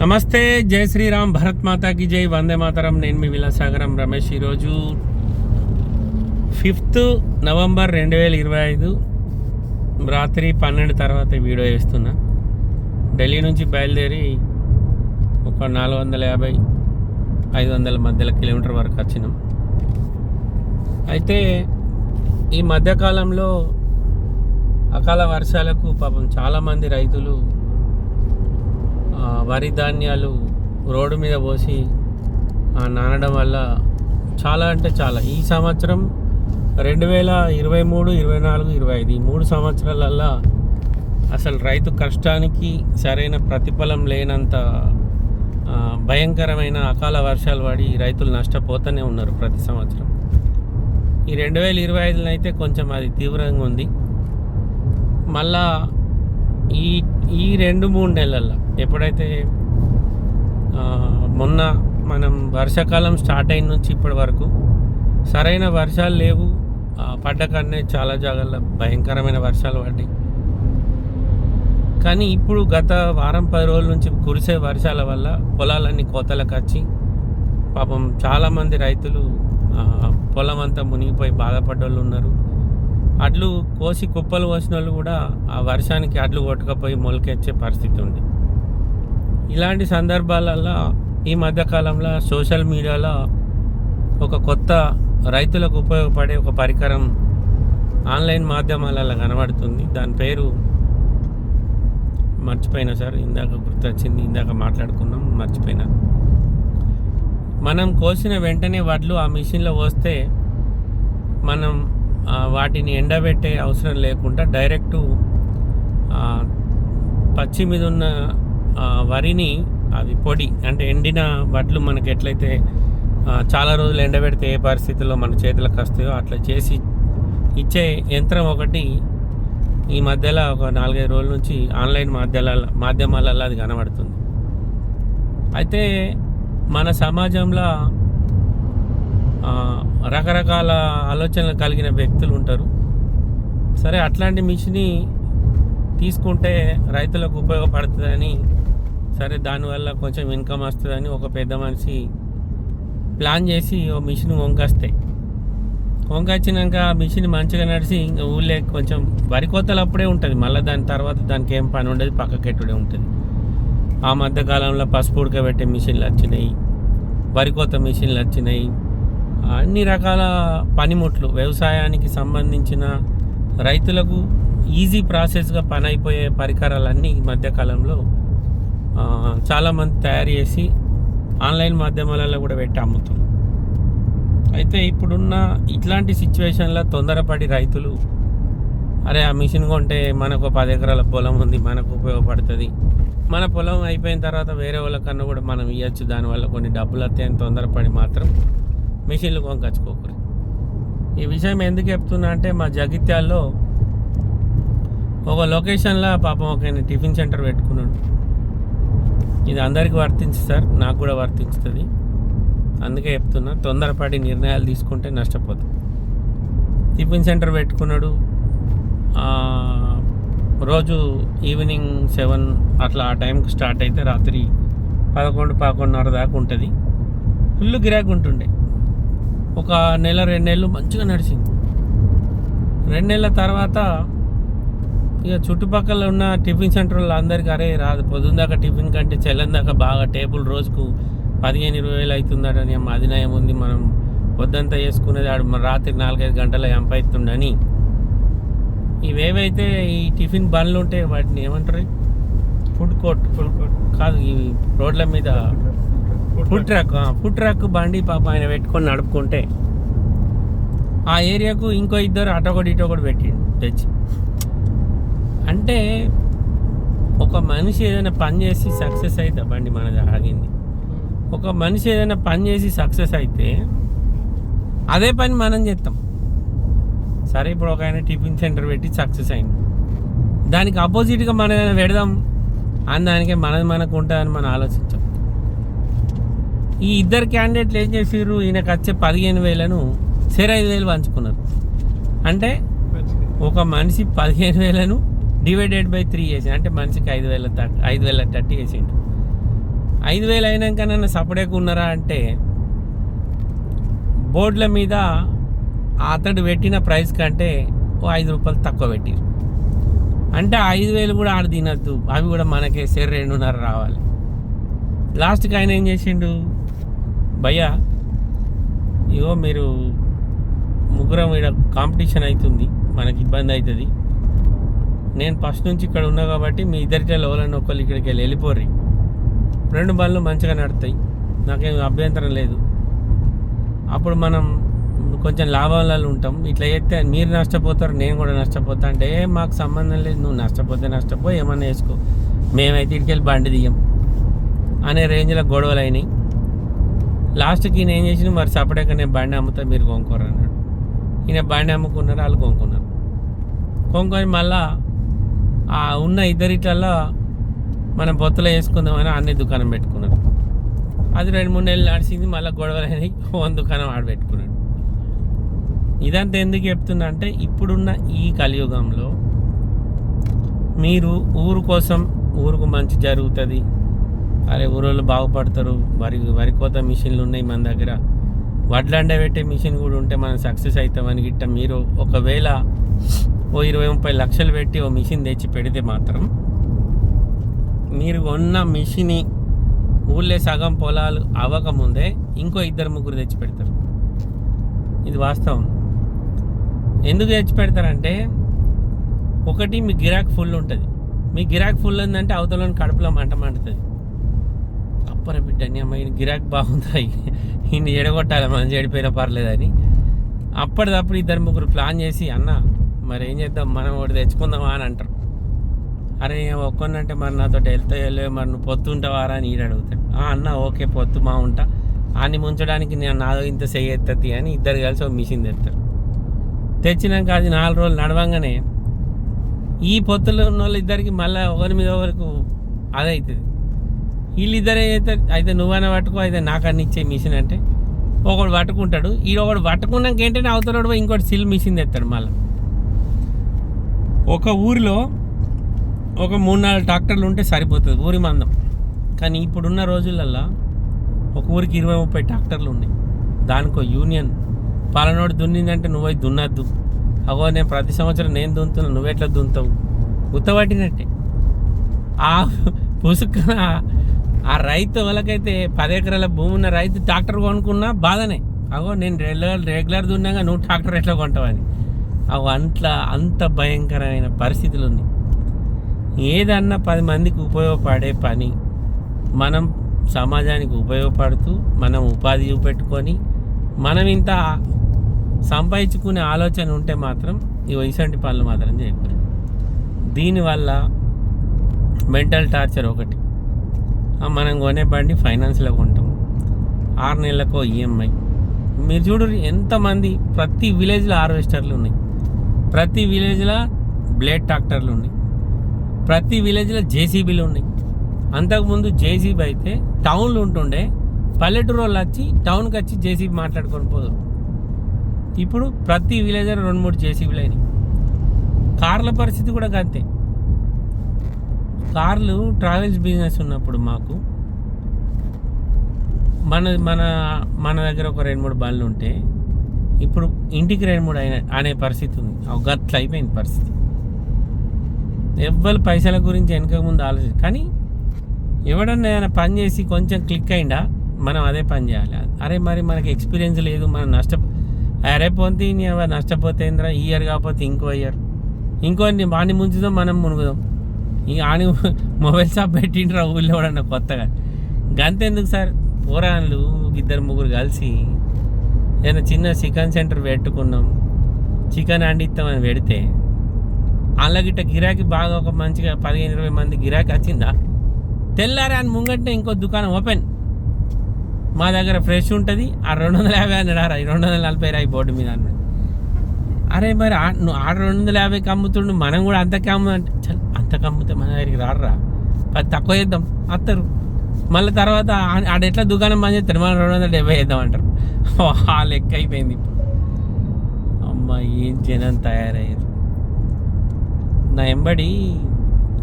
నమస్తే జై శ్రీరామ్ భరత్ మాతాకి జై వందే మాతరం. నేను మీ విలాసాగరం రమేష్ ఈరోజు ఫిఫ్త్ నవంబర్ రెండు వేల ఇరవై ఐదు రాత్రి పన్నెండు తర్వాత వీడియో వేస్తున్నా ఢిల్లీ నుంచి బయలుదేరి ఒక నాలుగు వందల యాభై ఐదు వందల మధ్యలో కిలోమీటర్ వరకు వచ్చినాం. అయితే ఈ మధ్యకాలంలో అకాల వర్షాలకు పాపం చాలామంది రైతులు వరి ధాన్యాలు రోడ్డు మీద పోసి నానడం వల్ల చాలా అంటే చాలా. ఈ సంవత్సరం రెండు వేల ఇరవై మూడు ఇరవై నాలుగు ఇరవై ఐదు ఈ మూడు సంవత్సరాలల్లా అసలు రైతు కష్టానికి సరైన ప్రతిఫలం లేనంత భయంకరమైన అకాల వర్షాలు పడి రైతులు నష్టపోతూనే ఉన్నారు ప్రతి సంవత్సరం. ఈ రెండు వేల ఇరవై ఐదులో అయితే కొంచెం అది తీవ్రంగా ఉంది. మళ్ళా ఈ ఈ రెండు మూడు నెలల్లో ఎప్పుడైతే మొన్న మనం వర్షాకాలం స్టార్ట్ అయిన నుంచి ఇప్పటి వరకు సరైన వర్షాలు లేవు ఆ, పడ్డ చాలా జాగాల్లో భయంకరమైన వర్షాలు పడ్డాయి. కానీ ఇప్పుడు గత వారం పది రోజుల నుంచి కురిసే వర్షాల వల్ల పొలాలన్నీ కోతలకు వచ్చి పాపం చాలామంది రైతులు పొలం అంతా మునిగిపోయి బాధపడ్డోళ్ళు ఉన్నారు. అడ్లు కోసి కుప్పలు పోసిన వాళ్ళు కూడా ఆ వర్షానికి అడ్లు కొట్టకపోయి మొలకెచ్చే పరిస్థితి ఉంది. ఇలాంటి సందర్భాలలో ఈ మధ్యకాలంలో సోషల్ మీడియాలో ఒక కొత్త రైతులకు ఉపయోగపడే ఒక పరికరం ఆన్లైన్ మాధ్యమాలలో కనబడుతుంది. దాని పేరు మర్చిపోయినా సార్ ఇందాక గుర్తొచ్చింది ఇందాక మాట్లాడుకున్నాం మర్చిపోయినా. మనం కోసిన వెంటనే వడ్లు ఆ మిషన్లో వస్తే మనం వాటిని ఎండబెట్టే అవసరం లేకుండా డైరెక్టు పచ్చి మీద ఉన్న వరిని అవి పొడి అంటే ఎండిన వడ్లు మనకి ఎట్లయితే చాలా రోజులు ఎండబెడితే ఏ పరిస్థితుల్లో మన చేతులకు వస్తాయో అట్లా చేసి ఇచ్చే యంత్రం ఒకటి ఈ మధ్యలో ఒక నాలుగైదు రోజుల నుంచి ఆన్లైన్ మాధ్యమాల మాధ్యమాలలో అది కనబడుతుంది. అయితే మన సమాజంలో రకరకాల ఆలోచనలు కలిగిన వ్యక్తులు ఉంటారు. సరే అట్లాంటి మిషన్ని తీసుకుంటే రైతులకు ఉపయోగపడుతుందని సరే దానివల్ల కొంచెం ఇన్కమ్ వస్తుందని ఒక పెద్ద మనిషి ప్లాన్ చేసి ఓ మిషన్ వంకొస్తే వంకొచ్చినాక ఆ మిషన్ మంచిగా నడిచి ఇంకా ఊళ్ళే కొంచెం వరి కోతలు అప్పుడే ఉంటుంది. మళ్ళీ దాని తర్వాత దానికి ఏం పని ఉండదు పక్కకెట్టుడే ఉంటుంది. ఆ మధ్యకాలంలో పసుపు ఉడకబెట్టే మిషన్లు వచ్చినాయి. వరి కోత మిషన్లు వచ్చినాయి. అన్ని రకాల పనిముట్లు వ్యవసాయానికి సంబంధించిన రైతులకు ఈజీ ప్రాసెస్గా పని అయిపోయే పరికరాలన్నీ ఈ మధ్యకాలంలో చాలామంది తయారు చేసి ఆన్లైన్ మాధ్యమాలలో కూడా పెట్టి అమ్ముతారు అయితే ఇప్పుడున్న ఇట్లాంటి సిచ్యువేషన్లో తొందరపడి రైతులు అరే ఆ మిషన్ కొంటే మనకు పది ఎకరాల పొలం ఉంది మనకు ఉపయోగపడుతుంది. మన పొలం అయిపోయిన తర్వాత వేరే వాళ్ళకన్నా కూడా మనం ఇవ్వచ్చు దానివల్ల కొన్ని డబ్బులు వస్తాయని తొందరపడి మాత్రం మిషన్లు కొనుకొచ్చుకోకరు ఈ విషయం ఎందుకు చెప్తున్నా అంటే మా జగిత్యాల్లో ఒక లొకేషన్లో పాపం ఒక టిఫిన్ సెంటర్ పెట్టుకున్నాడు. ఇది అందరికీ వర్తించు సార్ నాకు కూడా వర్తించుతుంది. అందుకే చెప్తున్నా తొందరపడి నిర్ణయాలు తీసుకుంటే నష్టపోతాం. టిఫిన్ సెంటర్ పెట్టుకున్నాడు. రోజు ఈవినింగ్ సెవెన్ అట్లా ఆ టైంకి స్టార్ట్ అయితే రాత్రి పదకొండు పదకొండున్నర దాకా ఉంటుంది. ఫుల్ గిరాకు ఉంటుండే. ఒక నెల రెండు నెలలు మంచిగా నడిచింది. రెండు నెలల తర్వాత ఇక చుట్టుపక్కల ఉన్న టిఫిన్ సెంటర్లో అందరికీ అరే రాదు పొద్దున్న దాకా టిఫిన్ కంటే చెల్లని దాకా బాగా టేబుల్ రోజుకు పదిహేను ఇరవై వేలు అవుతుందటని అమ్మ అది నయం ఉంది. మనం పొద్దంతా వేసుకునేది ఆడు రాత్రి నాలుగైదు గంటల ఎంపైతుండని ఇవేవైతే ఈ టిఫిన్ బండ్లు ఉంటాయి వాటిని ఏమంటారు? Food court. Food court. కాదు ఈ రోడ్ల మీద ఫుడ్ ట్రక్ ఫుడ్ ట్రక్ బండి పాప ఆయన పెట్టుకొని నడుపుకుంటే ఆ ఏరియాకు ఇంకో ఇద్దరు అటో ఒకటి ఇటో ఒకటి పెట్టిండు తెచ్చి. అంటే ఒక మనిషి ఏదైనా పని చేసి సక్సెస్ అయితే బండి మనది ఆగింది. ఒక మనిషి ఏదైనా పని చేసి సక్సెస్ అయితే అదే పని మనం చేస్తాం సరే ఇప్పుడు ఒక ఆయన టిఫిన్ సెంటర్ పెట్టి సక్సెస్ అయింది. దానికి ఆపోజిట్గా మనం ఏదైనా పెడదాం అని దానికే మనది మనకు ఉంటుందని మనం ఆలోచించాం. ఈ ఇద్దరు క్యాండిడేట్లు ఏం చేసారు ఈయనకు వచ్చే పదిహేను వేలను సరే ఐదు వేలు పంచుకున్నారు. అంటే ఒక మనిషి పదిహేను వేలను డివైడెడ్ బై త్రీ చేసి అంటే మనిషికి ఐదు వేల ఐదు వేల థర్టీ వేసిండు ఐదు వేలు అయినాక నన్ను సపరేట్గా ఉన్నారా అంటే బోర్డుల మీద అతడు పెట్టిన ప్రైస్ కంటే ఓ ఐదు రూపాయలు తక్కువ పెట్టిరు అంటే ఐదు వేలు కూడా ఆడ తినద్దు. అవి కూడా మనకే సరే రెండున్నర రావాలి. లాస్ట్కి ఆయన ఏం చేసిండు? భయ్యా ఇగో మీరు ముగ్గురం ఇక్కడ కాంపిటీషన్ అవుతుంది మనకి ఇబ్బంది అవుతుంది. నేను ఫస్ట్ నుంచి ఇక్కడ ఉన్నా కాబట్టి మీ ఇద్దరికే ఎవరైనా ఒకళ్ళు ఇక్కడికి వెళ్ళి వెళ్ళిపోర్రి. రెండు బళ్ళు మంచిగా నడుతాయి నాకేం అభ్యంతరం లేదు. అప్పుడు మనం కొంచెం లాభాలలో ఉంటాం ఇట్లా చేస్తే మీరు నష్టపోతారు నేను కూడా నష్టపోతా అంటే మాకు సంబంధం లేదు నువ్వు నష్టపోతే నష్టపో ఏమన్నా వేసుకో మేమైతే ఇక్కడికి వెళ్ళి బండి దియ్యం అనే రేంజ్లో గొడవలు అయినాయి. లాస్ట్కి ఈయన ఏం చేసిన మరి సపరేట్గా నేను బండి అమ్ముతా మీరు కొనుక్కోరు అన్నాడు. ఈయన బండి అమ్ముకున్నారు వాళ్ళు కొనుక్కున్నారు. కొనుక్కొని మళ్ళా ఆ ఉన్న ఇద్దరిట్లలో మనం బొత్తలో వేసుకుందామని అన్ని దుకాణం పెట్టుకున్నారు అది రెండు మూడు నెలలు నడిచింది మళ్ళీ గొడవలు అయినాయి ఓన్ దుకాణం ఆడ పెట్టుకున్నాడు. ఇదంతా ఎందుకు చెప్తున్నా అంటే ఇప్పుడున్న ఈ కలియుగంలో మీరు ఊరు కోసం ఊరుకు మంచి జరుగుతుంది. అరే ఊరోళ్ళు బాగుపడతారు. వరి వరి కోత మిషన్లు ఉన్నాయి మన దగ్గర. వడ్లండ పెట్టే మిషన్ కూడా ఉంటే మనం సక్సెస్ అవుతామని గిట్ట మీరు ఒకవేళ ఓ ఇరవై ముప్పై లక్షలు పెట్టి ఓ మిషన్ తెచ్చి పెడితే మాత్రం మీరు కొన్న మిషని ఊళ్ళే సగం పొలాలు అవ్వకముందే ఇంకో ఇద్దరు ముగ్గురు తెచ్చి పెడతారు. ఇది వాస్తవం. ఎందుకు తెచ్చి పెడతారంటే ఒకటి మీ గిరాక్ ఫుల్ ఉంటుంది. మీ గిరాక్ ఫుల్ ఉందంటే అవతలని కడుపులో మంట మండుతుంది. సూపర్ బిడ్డ నీ అమ్మ ఈయన గిరాక్ బాగుందా ఈయన ఎడగొట్టాలి మనం చెడిపోయినా పర్లేదని. అప్పటిదప్పుడు ఇద్దరు ముగ్గురు ప్లాన్ చేసి అన్న మరి ఏం చేద్దాం? మనం ఒకటి తెచ్చుకుందామా? అని అంటారు. అరే ఒక్కనంటే మరి నాతో వెళ్తా వెళ్ళే మరి నువ్వు పొత్తు ఉంటావారా? అని ఈడు అడుగుతాడు. "ఆ, అన్న ఓకే పొత్తు మా ఉంటా. ఆని ముంచడానికి నేను నాదో ఇంత చేయెత్తది అని ఇద్దరు కలిసి ఒక మిషన్ తెస్తారు. తెచ్చినాక అది నాలుగు రోజులు నడవంగానే ఈ పొత్తులో ఉన్న వాళ్ళు ఇద్దరికి మళ్ళీ ఒకరి మీద ఒకరికి అదైతుంది. వీళ్ళిద్దరే అయితే అయితే నువ్వైనా పట్టుకో అయితే నాకన్నా ఇచ్చే మిషన్ అంటే ఒకడు పట్టుకుంటాడు. ఈ ఒకడు పట్టుకున్నాక ఏంటంటే అవతలడు ఇంకోటి సిల్ మిషన్ తెస్తాడు మళ్ళీ. ఒక ఊరిలో ఒక మూడు నాలుగు ట్రాక్టర్లు ఉంటే సరిపోతుంది ఊరి మందం. కానీ ఇప్పుడున్న రోజులల్లో ఒక ఊరికి ఇరవై ముప్పై ట్రాక్టర్లు ఉన్నాయి. దానికో యూనియన్. పలానోడు దున్నిందంటే నువ్వై దున్నద్దు. అగో నేను ప్రతి సంవత్సరం నేను దున్నుతున్నా నువ్వెట్లా దున్నుతావు? గుత్తబట్టినట్టే ఆ పుసుక ఆ రైతు వాళ్ళకైతే పది ఎకరాల భూమి ఉన్న రైతు ట్రాక్టర్ కొనుక్కున్నా బాధనే. అగో నేను రెగ్యులర్ రెగ్యులర్ దున్నాగా నువ్వు ట్రాక్టర్ ఎట్లా కొంటావని. అవి అంట్లా అంత భయంకరమైన పరిస్థితులు ఉన్నాయి ఏదన్నా పది మందికి ఉపయోగపడే పని మనం సమాజానికి ఉపయోగపడుతూ మనం ఉపాధి చూపెట్టుకొని మనం ఇంత సంపాదించుకునే ఆలోచన ఉంటే మాత్రం ఈ ఇసంటి పనులు మాత్రం చేయకూడదు. దీనివల్ల మెంటల్ టార్చర్ ఒకటి మనం కొనే బండి ఫైనాన్స్లో కొంటాం. ఆరు నెలలకు ఈఎంఐ. మీరు చూడు ఎంతమంది ప్రతి విలేజ్లో హార్వెస్టర్లు ఉన్నాయి. ప్రతి విలేజ్లో బ్లేడ్ ట్రాక్టర్లు ఉన్నాయి. ప్రతి విలేజ్లో జేసీబీలు ఉన్నాయి. అంతకుముందు జేసీబీ అయితే టౌన్లు ఉంటుండే పల్లెటూరు వాళ్ళు వచ్చి టౌన్కి వచ్చి జేసీబీ మాట్లాడుకొని పోదు. ఇప్పుడు ప్రతి విలేజర్ రెండు మూడు జేసీబీలు అయినాయి. కార్ల పరిస్థితి కూడా అంతే కార్లు ట్రావెల్స్ బిజినెస్ ఉన్నప్పుడు మాకు మన మన మన దగ్గర ఒక రెండు మూడు బండ్లు ఉంటే ఇప్పుడు ఇంటికి రెండు మూడు అయిన అనే పరిస్థితి ఉంది. ఒక గట్ల అయిపోయింది పరిస్థితి. ఎవ్వరు పైసల గురించి వెనక ముందు ఆలోచన కానీ ఎవడన్నా ఏదైనా పని చేసి కొంచెం క్లిక్ అయిందా మనం అదే పని చేయాలి. అరే మరి మనకి ఎక్స్పీరియన్స్ లేదు మనం నష్ట అరే పోతే నీ నష్టపోతే ఈ ఇయర్ కాకపోతే ఇంకో ఇయర్. ఇంకో వాడిని ముంచుదాం మనం మునుగుదాం. ఈ ఆని మొబైల్ షాప్ పెట్టిండ్రా ఊళ్ళో ఎవడన్నా కొత్తగా. గంతెందుకు సార్? పోరాన్లు ఇద్దరు ముగ్గురు కలిసి ఏదైనా చిన్న చికెన్ సెంటర్ పెట్టుకున్నాం. చికెన్ అండిస్తామని పెడితే అలాగిట్ట గిట్ట గిరాకీ బాగా ఒక మంచిగా పదిహేను ఇరవై మంది గిరాకీ వచ్చిందా? తెల్లారా అని ముంగట్నే ఇంకో దుకాణం ఓపెన్. మా దగ్గర ఫ్రెష్ ఉంటుంది. ఆ రెండు వందల యాభై అన్నాడు ఆ రెండు వందల నలభై రాయి బోర్డు మీద అన్నాడు. అరే మరి నువ్వు ఆడ రెండు వందల యాభైకి అమ్ముతుండు మనం కూడా అంతకే అమ్ము అంటే అంతకు అమ్ముతే మన దగ్గరికి రాడరా. పది తక్కువ చేద్దాం. అత్తరు. మళ్ళీ తర్వాత ఆడ ఎట్లా దుకాణం బంద్ చేస్తారు? మనం రెండు వందల డెబ్బై చేద్దాం అంటారు. ఆ లెక్క అయిపోయింది ఇప్పుడు. అమ్మ ఏం జనం తయారయ్యారు? నా ఎంబడి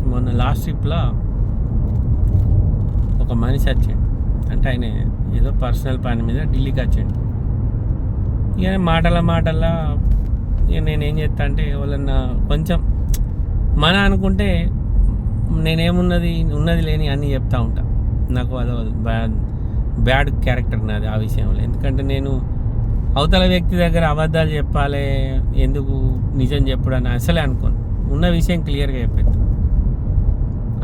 మొన్న లాస్ట్ ట్రిప్లో ఒక మనిషి వచ్చాడు. అంటే ఆయన ఏదో పర్సనల్ పని మీద ఢిల్లీకి వచ్చాడు. ఇక మాటల మాటల ఇక నేనేం చేస్తా అంటే ఎవరన్నా కొంచెం మన అనుకుంటే నేనేమున్నది ఉన్నది లేని అన్నీ చెప్తా ఉంటా. నాకు అదో బ్యాడ్ బ్యాడ్ క్యారెక్టర్ నాది ఆ విషయంలో. ఎందుకంటే నేను అవతల వ్యక్తి దగ్గర అబద్ధాలు చెప్పాలి ఎందుకు నిజం చెప్పుడు అని అసలే అనుకోను. ఉన్న విషయం క్లియర్గా చెప్పేది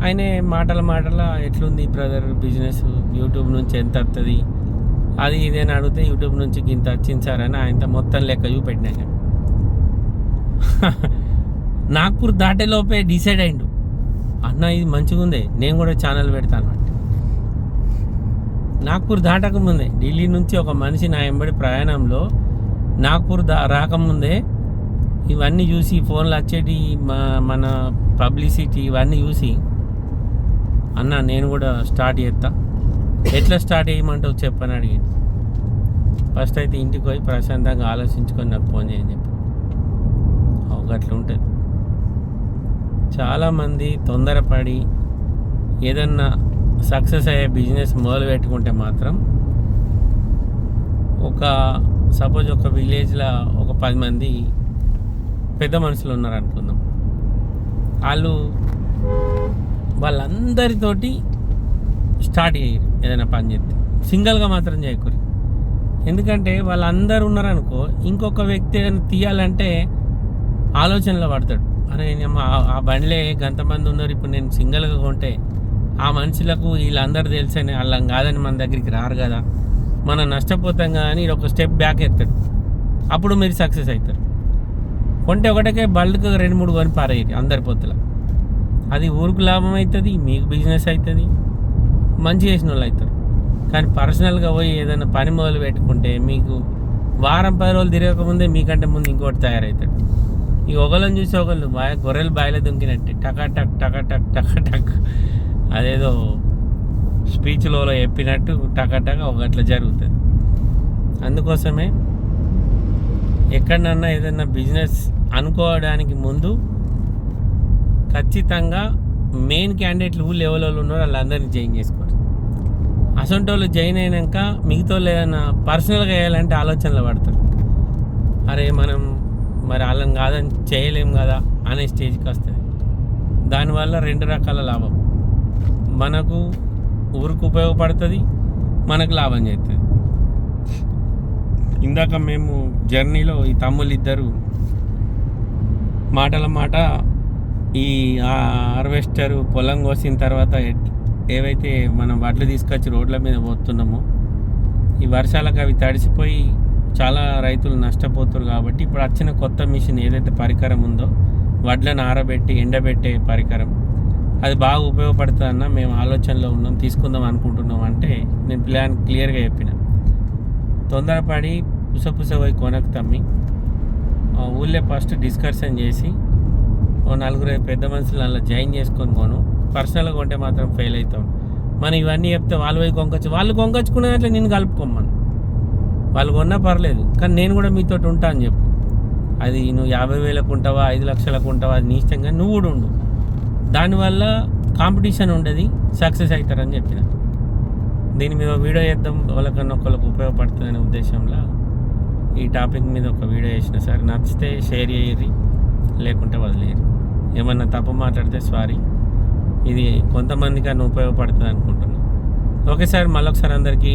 ఆయనే మాటల మాటల ఎట్లుంది బ్రదర్ బిజినెస్? యూట్యూబ్ నుంచి ఎంత వస్తుంది అది ఇదేని అడిగితే యూట్యూబ్ నుంచి ఇంత వచ్చింది సార్ అని ఆయనతో మొత్తం లెక్క చూపెట్టినాక నాగ్పూర్ దాటేలోపే డిసైడ్ అయిండు. అన్న ఇది మంచిగా ఉంది నేను కూడా ఛానల్ పెడతాను అంటే నాగ్పూర్ దాటక ముందే ఢిల్లీ నుంచి ఒక మనిషి నా ఎంబడి ప్రయాణంలో నాగ్పూర్ దా రాకముందే ఇవన్నీ చూసి ఫోన్లు వచ్చేటి మా- మన పబ్లిసిటీ ఇవన్నీ చూసి అన్న నేను కూడా స్టార్ట్ చేస్తా. ఎట్లా స్టార్ట్ చేయమంటావు చెప్పని అడిగాడు. ఫస్ట్ అయితే ఇంటికి పోయి ప్రశాంతంగా ఆలోచించుకొని నాకు ఫోన్ చేయని చెప్పి. ఒక అట్లా ఉంటుంది చాలామంది తొందరపడి ఏదన్నా సక్సెస్ అయ్యే బిజినెస్ మొదలు పెట్టుకుంటే మాత్రం ఒక సపోజ్ ఒక విలేజ్లో ఒక పది మంది పెద్ద మనుషులు ఉన్నారు అనుకుందాం వాళ్ళు వాళ్ళందరితోటి స్టార్ట్ చేయరు ఏదైనా పని చేస్తే. సింగిల్గా మాత్రం చేయకూరి ఎందుకంటే వాళ్ళందరూ ఉన్నారనుకో ఇంకొక వ్యక్తి ఏదైనా తీయాలంటే ఆలోచనలో పడతాడు. అరే ఆ- ఆ బండిలే గంతమంది ఉన్నారు. ఇప్పుడు నేను సింగిల్గా కొంటే ఆ మనుషులకు వీళ్ళందరూ తెలిసని వాళ్ళం కాదని మన దగ్గరికి రారు కదా. మనం నష్టపోతాం కదా అని ఒక స్టెప్ బ్యాక్ ఎత్తాడు. అప్పుడు మీరు సక్సెస్ అవుతారు. కొంటే ఒకటికే బల్క్ రెండు మూడు కొని పారేయండి అందరి పొత్తుల. అది ఊరికి లాభం అవుతుంది మీకు బిజినెస్ అవుతుంది మంచి చేసిన వాళ్ళు అవుతారు. కానీ పర్సనల్గా పోయి ఏదైనా పని మొదలు పెట్టుకుంటే మీకు వారం పది రోజులు తిరగకముందే మీకంటే ముందు ఇంకోటి తయారవుతాడు. ఈ ఒకళ్ళని చూసి ఒకళ్ళు బాగా గొర్రెలు బాయిలో దుంకినట్టే. టక టక్ టక టక్ టక టక్. అదేదో స్పీచ్లో చెప్పినట్టు టక టక ఒకట్లా జరుగుతుంది. అందుకోసమే ఎక్కడన్నా ఏదైనా బిజినెస్ అనుకోవడానికి ముందు ఖచ్చితంగా మెయిన్ క్యాండిడేట్లు ఊళ్ళో ఎవరు ఉన్నారో వాళ్ళందరినీ జాయిన్ చేసుకోవాలి. అసొంటి వాళ్ళు జాయిన్ అయినాక మిగతా వాళ్ళు ఏదైనా పర్సనల్గా వేయాలంటే ఆలోచనలు పడతారు. అరే మనం మరి వాళ్ళని కాదని చేయలేం కదా అనే స్టేజ్కి వస్తుంది. దానివల్ల రెండు రకాల లాభం. మనకు ఊరికి ఉపయోగపడుతుంది మనకు లాభం చేస్తుంది. ఇందాక మేము జర్నీలో ఈ తమ్ముళ్ళు ఇద్దరు మాటల మాట ఈ హార్వెస్టర్ పొలం కోసిన తర్వాత ఏవైతే మనం వడ్లు తీసుకొచ్చి రోడ్ల మీద పోతున్నామో ఈ వర్షాలకు అవి తడిసిపోయి చాలా రైతులు నష్టపోతారు కాబట్టి ఇప్పుడు వచ్చిన కొత్త మిషన్ ఏదైతే పరికరం ఉందో వడ్లను ఆరబెట్టి ఎండబెట్టే పరికరం అది బాగా ఉపయోగపడుతుందన్న మేము ఆలోచనలో ఉన్నాం తీసుకుందాం అనుకుంటున్నాం అంటే నేను ప్లాన్ క్లియర్గా చెప్పిన. తొందరపడి పుసపుస పోయి కొనకు తమ్మి. ఆ ఊళ్ళో ఫస్ట్ డిస్కషన్ చేసి ఓ నలుగురు పెద్ద మనుషులు అలా జాయిన్ చేసుకొని కొను. పర్సనల్గా కొంటే మాత్రం ఫెయిల్ అవుతాం. మనం ఇవన్నీ చెప్తే వాళ్ళు పోయి కొంకొచ్చు వాళ్ళు కొంకొచ్చుకునే అట్లా నేను కలుపుకోమను. వాళ్ళు కొన్నా పర్లేదు కానీ నేను కూడా మీతో ఉంటా అని చెప్పు. అది నువ్వు యాభై వేలకు ఉంటావా ఐదు లక్షలకు ఉంటావా అది నీ నువ్వు కూడా ఉండు. దానివల్ల కాంపిటీషన్ ఉండదు సక్సెస్ అవుతారని చెప్పిన. దీని మీద వీడియో చేద్దాం వాళ్ళకన్నా ఒకళ్ళకి ఉపయోగపడుతుందనే ఉద్దేశంలో ఈ టాపిక్ మీద ఒక వీడియో చేసిన. సార్ నచ్చితే షేర్ చేయరు లేకుంటే వదిలేయరు ఏమన్నా తప్పు మాట్లాడితే సారీ. ఇది కొంతమందికి అని ఉపయోగపడుతుంది అనుకుంటున్నాను ఓకే సార్ మళ్ళొకసారి అందరికీ